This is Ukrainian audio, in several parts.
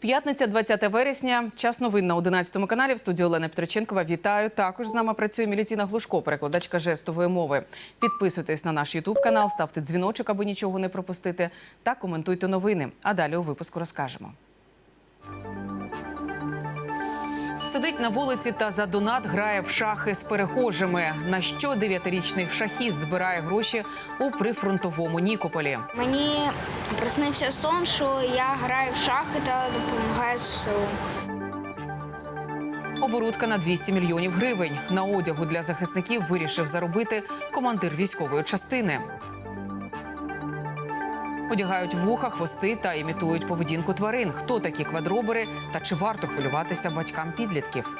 П'ятниця, 20 вересня. Час новин на 11 каналі. В студії Олена Петроченкова. Вітаю. Також з нами працює Міліціна Глушко, перекладачка жестової мови. Підписуйтесь на наш Ютуб канал, ставте дзвіночок, аби нічого не пропустити, та коментуйте новини. А далі у випуску розкажемо. Сидить на вулиці та за донат грає в шахи з перехожими. На що дев'ятирічний шахіст збирає гроші у прифронтовому Нікополі. Мені приснився сон, що я граю в шахи та допомагаю ЗСУ. Оборудка на 200 мільйонів гривень. На одягу для захисників вирішив заробити командир військової частини. Одягають вуха, хвости та імітують поведінку тварин. Хто такі квадробери та чи варто хвилюватися батькам підлітків?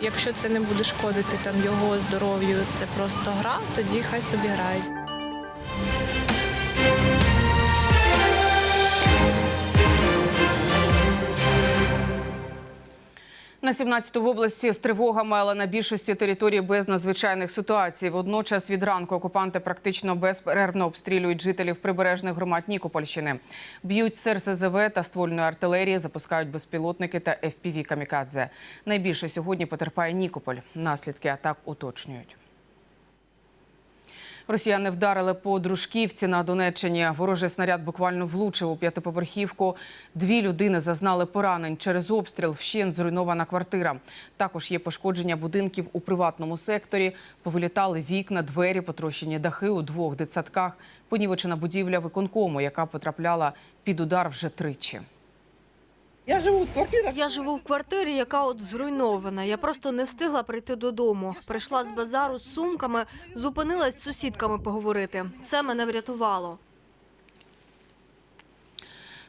Якщо це не буде шкодити там його здоров'ю, це просто гра, тоді хай собі грають. На 17 в області з тривогами, але на більшості території без надзвичайних ситуацій. Водночас від ранку окупанти практично безперервно обстрілюють жителів прибережних громад Нікопольщини. Б'ють серце РСЗВ та ствольної артилерії, запускають безпілотники та fpv камікадзе. Найбільше сьогодні потерпає Нікополь. Наслідки атак уточнюють. Росіяни вдарили по Дружківці на Донеччині. Ворожий снаряд буквально влучив у п'ятиповерхівку. Дві людини зазнали поранень через обстріл. Вщент зруйнована квартира. Також є пошкодження будинків у приватному секторі. Повилітали вікна, двері, потрощені дахи у двох дитсадках. Понівечена будівля виконкому, яка потрапляла під удар вже тричі. Я живу в квартирах. Я живу в квартирі, яка от зруйнована. Я просто не встигла прийти додому. Прийшла з базару з сумками, зупинилась з сусідками поговорити. Це мене врятувало.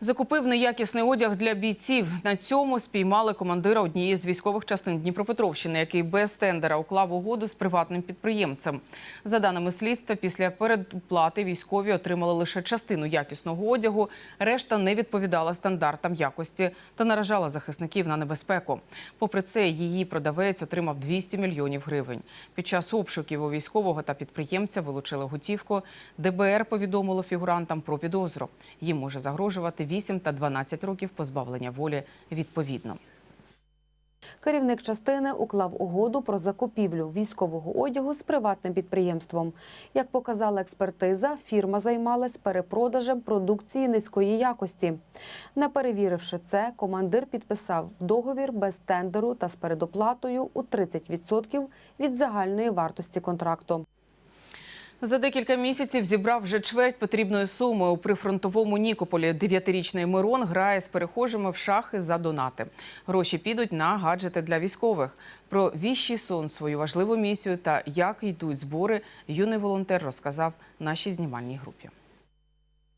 Закупив неякісний одяг для бійців. На цьому спіймали командира однієї з військових частин Дніпропетровщини, який без тендера уклав угоду з приватним підприємцем. За даними слідства, після передплати військові отримали лише частину якісного одягу. Решта не відповідала стандартам якості та наражала захисників на небезпеку. Попри це, її продавець отримав 200 мільйонів гривень. Під час обшуків у військового та підприємця вилучили готівку. ДБР повідомило фігурантам про підозру. Їм може загрожувати 8 та 12 років позбавлення волі відповідно. Керівник частини уклав угоду про закупівлю військового одягу з приватним підприємством. Як показала експертиза, фірма займалась перепродажем продукції низької якості. Не перевіривши це, командир підписав договір без тендеру та з передоплатою у 30% від загальної вартості контракту. За декілька місяців зібрав вже чверть потрібної суми у прифронтовому Нікополі. Дев'ятирічний Мирон грає з перехожими в шахи за донати. Гроші підуть на гаджети для військових. Про віщий сон, свою важливу місію та як йдуть збори, юний волонтер розказав нашій знімальній групі.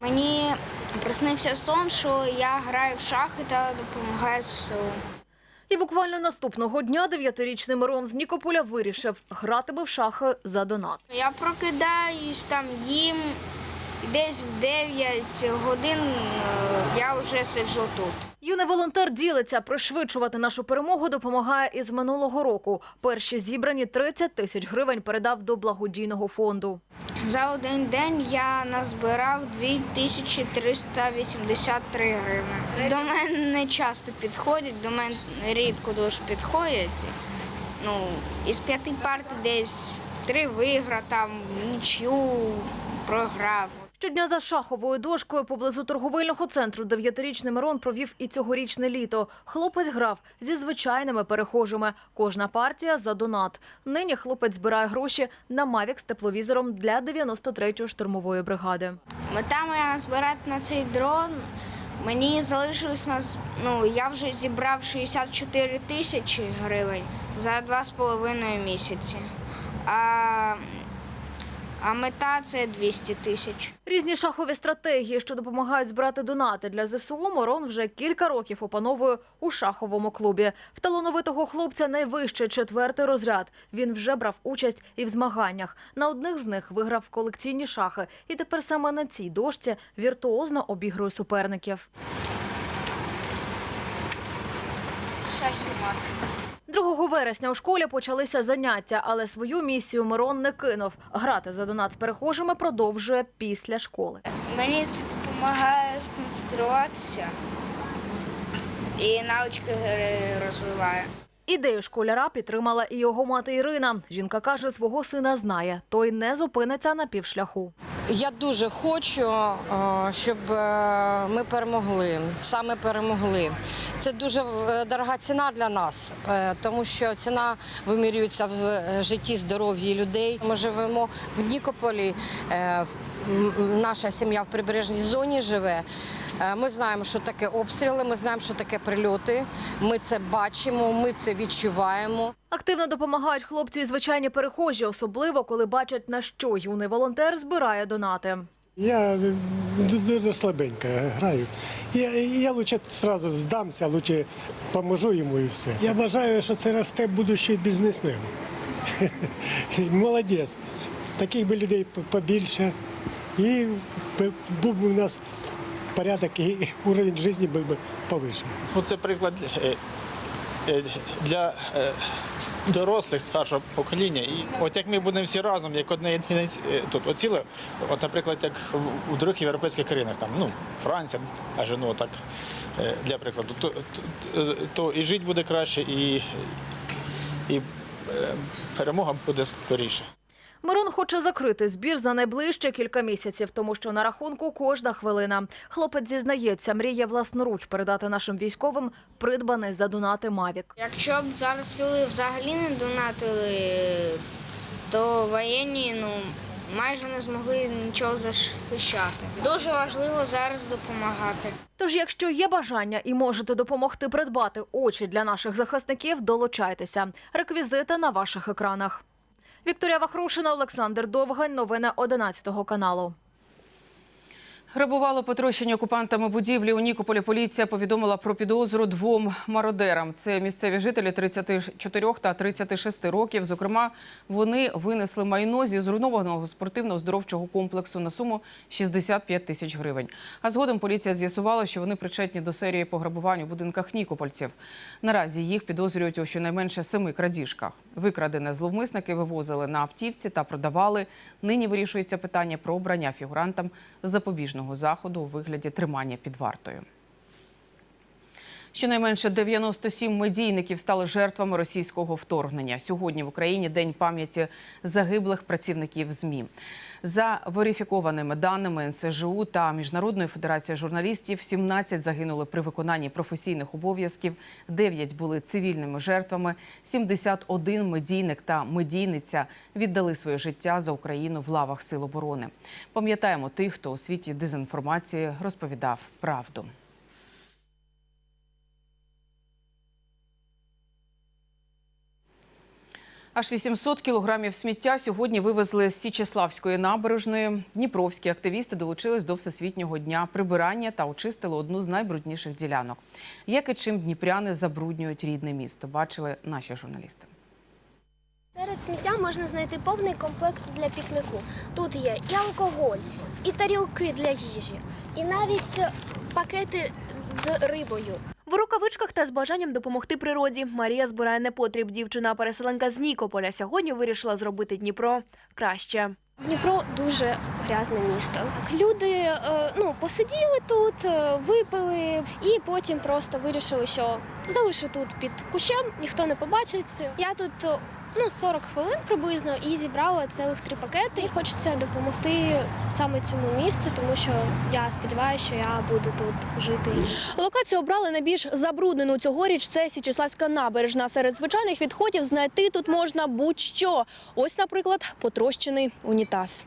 Мені приснився сон, що я граю в шахи та допомагаю ЗСУ. І буквально наступного дня дев'ятирічний Мирон з Нікополя вирішив гратиме в шахи за донат. Я прокидаюсь там їм, десь в 9 годин е, я вже сиджу тут. Юний волонтер ділиться, пришвидшувати нашу перемогу допомагає із минулого року. Перші зібрані 30 тисяч гривень передав до благодійного фонду. За один день я назбирав 2383 гривні. До мене не часто підходять, до мене рідко дуже підходять. Ну, із п'яти партій десь три виграв, там нічю програв. Щодня за шаховою дошкою поблизу торговельного центру дев'ятирічний Мирон провів і цьогорічне літо. Хлопець грав зі звичайними перехожими. Кожна партія за донат. Нині хлопець збирає гроші на Мавік з тепловізором для 93-ї штурмової бригади. Мета моя назбирати на цей дрон. Мені залишилось на ну, я вже зібрав 64 тисячі гривень за два з половиною місяці. А, а мета це 200 тисяч. Різні шахові стратегії, що допомагають збирати донати для ЗСУ, Мирон вже кілька років опановує у шаховому клубі. В талановитого хлопця найвищий четвертий розряд. Він вже брав участь і в змаганнях. На одних з них виграв колекційні шахи, і тепер саме на цій дошці віртуозно обігрує суперників. Шахімат. 2 вересня у школі почалися заняття, але свою місію Мирон не кинув. Грати за донат з перехожими продовжує після школи. Мені це допомагає сконцентруватися. і навички розвиває. Ідею школяра підтримала і його мати Ірина. Жінка каже, свого сина знає. Той не зупиниться на півшляху. Я дуже хочу, е, щоб е, ми перемогли, саме перемогли. Це дуже е, дорога ціна для нас, тому що ціна вимірюється в житті здоров'ї людей. Ми живемо в Нікополі, наша сім'я в прибережній зоні живе. Е, Ми знаємо, що таке обстріли, ми знаємо, що таке прильоти. Ми це бачимо, ми це відчуваємо. Активно допомагають хлопці і звичайні перехожі, особливо коли бачать, на що юний волонтер збирає донати. Я дуже слабенько граю. Я, я лучше сразу здамся, лучше поможу йому і все. Я вважаю, що це росте будущий бізнесмен. Молодець. Таких би людей побільше. І був би у нас порядок і уровень життя був би повищений. Ну, це приклад е, е, для е, дорослих старшого покоління. І от як ми будемо всі разом, як одне єдине тут оціле, от, наприклад, як в, других європейських країнах, там, ну, Франція, аж ну, так, для прикладу, то, то, то і жити буде краще, і, і перемога буде скоріше. Мирон хоче закрити збір за найближче кілька місяців, тому що на рахунку кожна хвилина. Хлопець зізнається, мріє власноруч передати нашим військовим придбаний за донати Мавік. Якщо б зараз люди взагалі не донатили, то воєнні ну, майже не змогли нічого захищати. Дуже важливо зараз допомагати. Тож, якщо є бажання і можете допомогти придбати очі для наших захисників, долучайтеся. Реквізити на ваших екранах. Вікторія Вахрушина, Олександр Довгань. Новини 11 каналу. Грабувало потрощені окупантами будівлі у Нікополі. Поліція повідомила про підозру двом мародерам. Це місцеві жителі 34 та 36 років. Зокрема, вони винесли майно зі зруйнованого спортивно-оздоровчого комплексу на суму 65 тисяч гривень. А згодом поліція з'ясувала, що вони причетні до серії пограбувань у будинках нікопольців. Наразі їх підозрюють у щонайменше семи крадіжках. Викрадене зловмисники вивозили на автівці та продавали. Нині вирішується питання про обрання фігурантам запобіжного заходу у вигляді тримання під вартою. Щонайменше 97 медійників стали жертвами російського вторгнення. Сьогодні в Україні день пам'яті загиблих працівників ЗМІ. За верифікованими даними НСЖУ та Міжнародної федерації журналістів, 17 загинули при виконанні професійних обов'язків, 9 були цивільними жертвами, 71 медійник та медійниця віддали своє життя за Україну в лавах Сил оборони. Пам'ятаємо тих, хто у світі дезінформації розповідав правду. Аж 800 кілограмів сміття сьогодні вивезли з Січеславської набережної. Дніпровські активісти долучились до всесвітнього дня прибирання та очистили одну з найбрудніших ділянок. Як і чим дніпряни забруднюють рідне місто, бачили наші журналісти. Серед сміття можна знайти повний комплект для пікнику. Тут є і алкоголь, і тарілки для їжі, і навіть пакети з рибою. В рукавичках та з бажанням допомогти природі Марія збирає непотріб. Дівчина-переселенка з Нікополя сьогодні вирішила зробити Дніпро краще. Дніпро дуже грязне місто. Люди е, ну, посиділи тут, е, випили, і потім просто вирішили, що залишу тут під кущем, ніхто не побачить. Я тут ну, 40 хвилин приблизно і зібрала цілих три пакети. І хочеться допомогти саме цьому місцю, тому що я сподіваюся, що я буду тут жити. Локацію обрали найбільш забруднену цьогоріч. Це Січеславська набережна. Серед звичайних відходів знайти тут можна будь-що. Ось, наприклад, потрощений унітаз.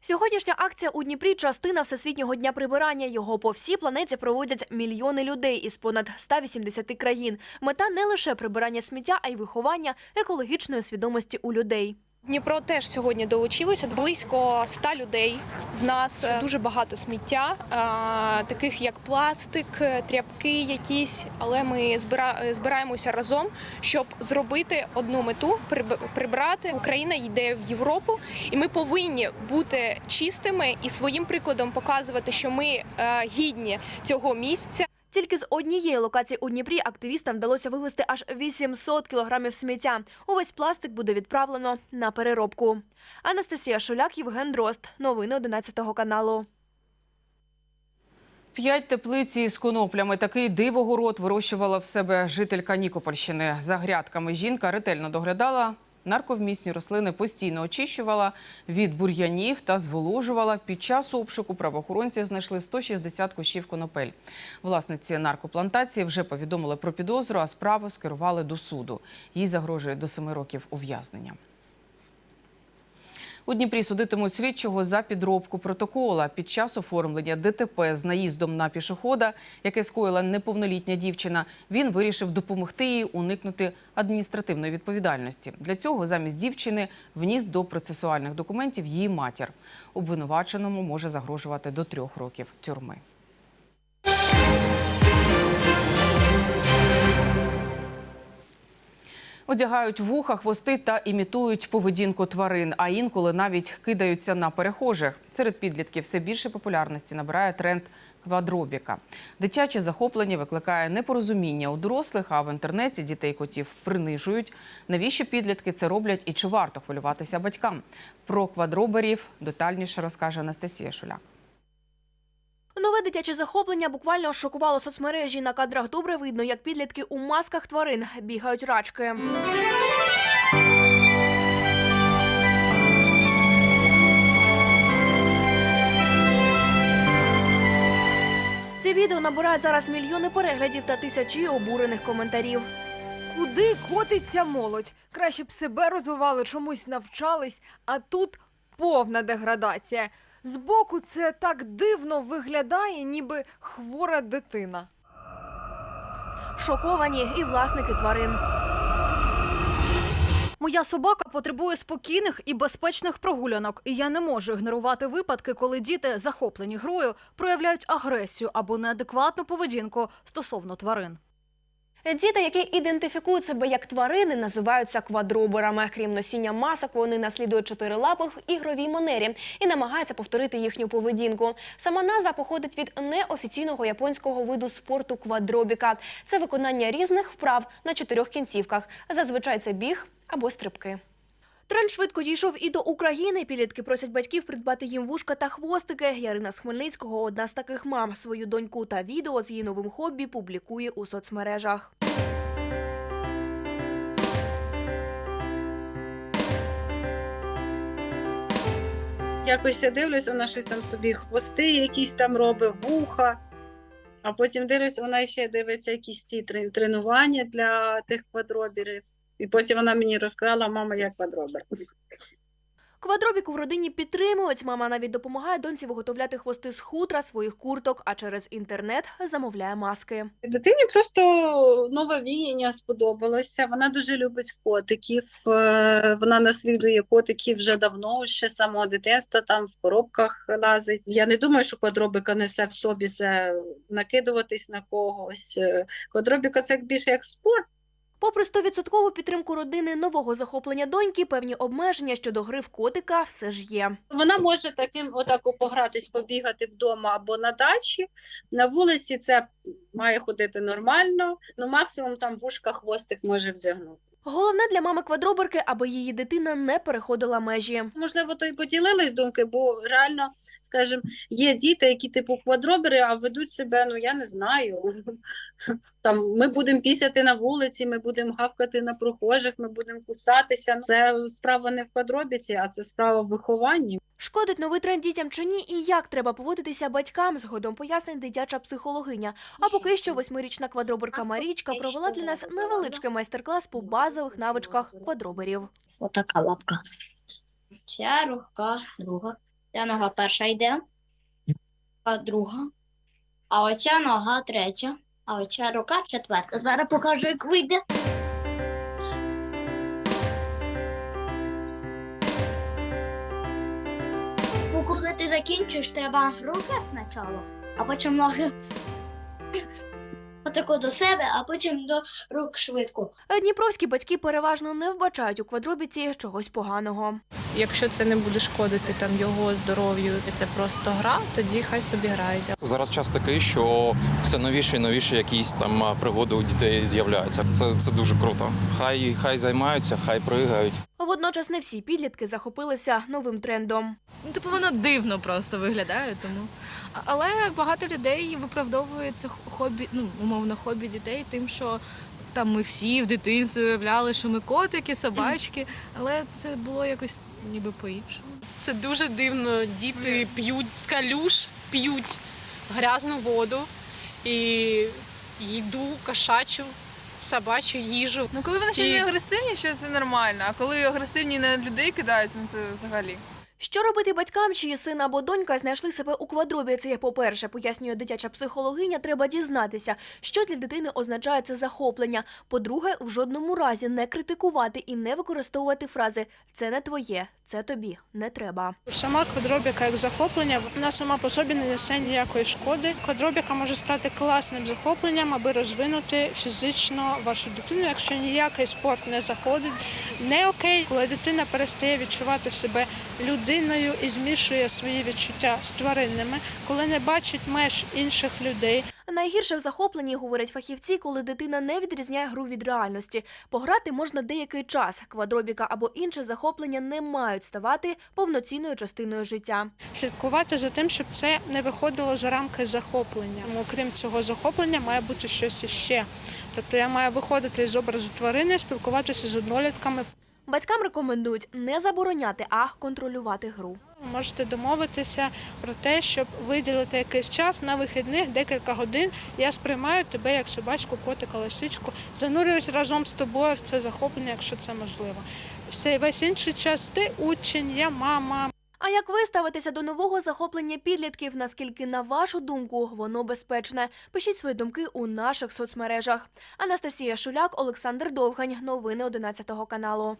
Сьогоднішня акція у Дніпрі частина всесвітнього дня прибирання. Його по всій планеті проводять мільйони людей із понад 180 країн. Мета не лише прибирання сміття, а й виховання екологічної свідомості у людей. Дніпро теж сьогодні долучилося близько 100 людей. В нас е, дуже багато сміття, е, таких як пластик, е, тряпки якісь. Але ми збира- збираємося разом, щоб зробити одну мету приб- прибрати. Україна йде в Європу, і ми повинні бути чистими і своїм прикладом показувати, що ми гідні цього місця. Тільки з однієї локації у Дніпрі активістам вдалося вивезти аж 800 кілограмів сміття. Увесь пластик буде відправлено на переробку. Анастасія Шуляк, Євген Дрозд. Новини 11 каналу. 45 теплиць із коноплями. Такий дивогород вирощувала в себе жителька Нікопольщини. За грядками жінка ретельно доглядала. Нарковмісні рослини постійно очищувала від бур'янів та зволожувала. Під час обшуку правоохоронці знайшли 160 кущів конопель. Власниці наркоплантації вже повідомили про підозру, а справу скерували до суду. Їй загрожує до семи років ув'язнення. У Дніпрі судитимуть слідчого за підробку протокола під час оформлення ДТП з наїздом на пішохода, яке скоїла неповнолітня дівчина. Він вирішив допомогти їй уникнути адміністративної відповідальності. Для цього замість дівчини вніс до процесуальних документів її матір. Обвинуваченому може загрожувати до трьох років тюрми. Одягають вуха, хвости та імітують поведінку тварин, а інколи навіть кидаються на перехожих. Серед підлітків все більше популярності набирає тренд квадробіка. Дитяче захоплення викликає непорозуміння у дорослих, а в інтернеті дітей котів принижують. Навіщо підлітки це роблять і чи варто хвилюватися батькам? Про квадроберів детальніше розкаже Анастасія Шуляк. Нове дитяче захоплення буквально шокувало соцмережі. На кадрах добре видно, як підлітки у масках тварин бігають рачки. Ці відео набирають зараз мільйони переглядів та тисячі обурених коментарів. Куди котиться молодь? Краще б себе розвивали, чомусь навчались, а тут повна деградація. Збоку це так дивно виглядає, ніби хвора дитина. Шоковані і власники тварин. Моя собака потребує спокійних і безпечних прогулянок, і я не можу ігнорувати випадки, коли діти, захоплені грою, проявляють агресію або неадекватну поведінку стосовно тварин. Діти, які ідентифікують себе як тварини, називаються квадроборами. Крім носіння масок, вони наслідують чотирилапих в ігровій манері і намагаються повторити їхню поведінку. Сама назва походить від неофіційного японського виду спорту квадробіка. Це виконання різних вправ на чотирьох кінцівках. Зазвичай це біг або стрибки. Тренд швидко дійшов і до України. Підлітки просять батьків придбати їм вушка та хвостики. Ярина з Хмельницького одна з таких мам. Свою доньку та відео з її новим хобі публікує у соцмережах. Якось я дивлюсь, вона щось там собі хвости якісь там робить, вуха. А потім дивлюсь, вона ще дивиться якісь ті тренування для тих квадробірів. І потім вона мені розказала, мама, я квадробер. Квадробіку в родині підтримують. Мама навіть допомагає доньці виготовляти хвости з хутра своїх курток, а через інтернет замовляє маски. Дитині просто нове віяння сподобалося. Вона дуже любить котиків. е, Вона наслідує котиків вже давно, ще самого дитинства, там в коробках лазить. Я не думаю, що квадробіка несе в собі це накидуватись на когось. Е, Квадробіка це більше як спорт. Попри 100% підтримку родини нового захоплення доньки, певні обмеження щодо гри в котика все ж є. Вона може таким отаку погратись, побігати вдома або на дачі. На вулиці це має ходити нормально. Ну максимум там вушка хвостик може вдягнути. Головне для мами квадроберки, аби її дитина не переходила межі. Можливо, то й поділились думки, бо реально, скажімо, є діти, які типу квадробери, а ведуть себе, ну я не знаю. Там ми будемо пісяти на вулиці, ми будемо гавкати на прохожих, ми будемо кусатися. Це справа не в квадробіці, а це справа в вихованні. Шкодить новий тренд дітям чи ні, і як треба поводитися батькам, згодом пояснить дитяча психологиня. А поки що восьмирічна квадроберка Марічка провела для нас невеличкий майстер-клас по базових навичках квадроберів. Отака лапка. Ця рука друга. Ця нога перша йде, а друга. А оця нога третя. А оця рука четверта. Зараз покажу, як вийде. Бо коли ти закінчиш, треба руки спочатку, а потім ноги. Отако до себе, а потім до рук швидко. Дніпровські батьки переважно не вбачають у квадробіці чогось поганого. Якщо це не буде шкодити там його здоров'ю, і це просто гра, тоді хай собі грають. Зараз час такий, що все новіше і новіше якісь там пригоди у дітей з'являються. Це, це дуже круто. Хай хай займаються, хай пригають. Водночас не всі підлітки захопилися новим трендом. Ну, типу, воно дивно просто виглядає, тому. Але багато людей виправдовують це хобі, ну, умовно, хобі дітей тим, що там ми всі в дитинстві уявляли, що ми котики, собачки, але це було якось ніби по-іншому. Це дуже дивно. Діти п'ють з калюш, п'ють грязну воду і їду кошачу, собачу їжу. Ну, коли вони ще не агресивні, що це нормально, а коли агресивні на людей кидаються, ну це взагалі. Що робити батькам, чиї син або донька знайшли себе у квадробі? Це по-перше, пояснює дитяча психологиня. Треба дізнатися, що для дитини означає це захоплення. По-друге, в жодному разі не критикувати і не використовувати фрази Це не твоє, це тобі не треба. Сама квадробіка як захоплення, вона сама по собі не несе ніякої шкоди. Квадробіка може стати класним захопленням, аби розвинути фізично вашу дитину, якщо ніякий спорт не заходить. Не окей, коли дитина перестає відчувати себе людиною і змішує свої відчуття з тваринними, коли не бачить меж інших людей. Найгірше в захопленні, говорять фахівці, коли дитина не відрізняє гру від реальності. Пограти можна деякий час. Квадробіка або інше захоплення не мають ставати повноцінною частиною життя. слідкувати за тим, щоб це не виходило за рамки захоплення. Тому, Окрім цього захоплення, має бути щось іще. Тобто я маю виходити з образу тварини, спілкуватися з однолітками. Батькам рекомендують не забороняти, а контролювати гру. Можете домовитися про те, щоб виділити якийсь час на вихідних декілька годин. Я сприймаю тебе як собачку, котика, лисичку, занурююсь разом з тобою в це захоплення, якщо це можливо. Все весь інший час ти учень, я мама. А як ви ставитеся до нового захоплення підлітків? Наскільки, на вашу думку, воно безпечне? Пишіть свої думки у наших соцмережах. Анастасія Шуляк, Олександр Довгань. Новини 11 каналу.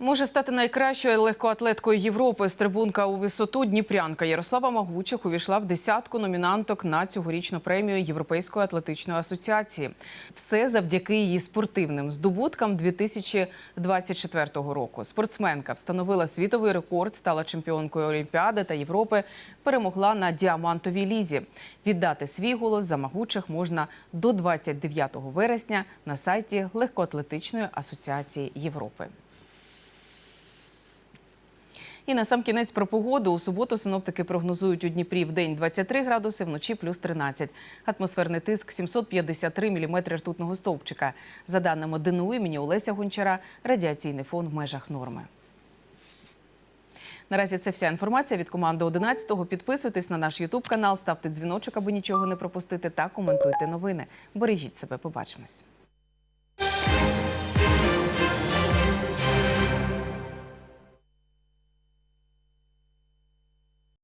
Може стати найкращою легкоатлеткою Європи. Стрибунка у висоту Дніпрянка Ярослава Магучих увійшла в десятку номінанток на цьогорічну премію Європейської атлетичної асоціації. Все завдяки її спортивним здобуткам 2024 року. Спортсменка встановила світовий рекорд, стала чемпіонкою Олімпіади та Європи. Перемогла на діамантовій лізі. Віддати свій голос за Магучих можна до 29 вересня на сайті Легкоатлетичної асоціації Європи. І на сам кінець про погоду. У суботу синоптики прогнозують у Дніпрі в день 23 градуси, вночі плюс 13. Атмосферний тиск 753 міліметри ртутного стовпчика. За даними ДНУ імені Олеся Гончара, радіаційний фон в межах норми. Наразі це вся інформація від команди 11-го. Підписуйтесь на наш Ютуб канал, ставте дзвіночок, аби нічого не пропустити, та коментуйте новини. Бережіть себе, побачимось.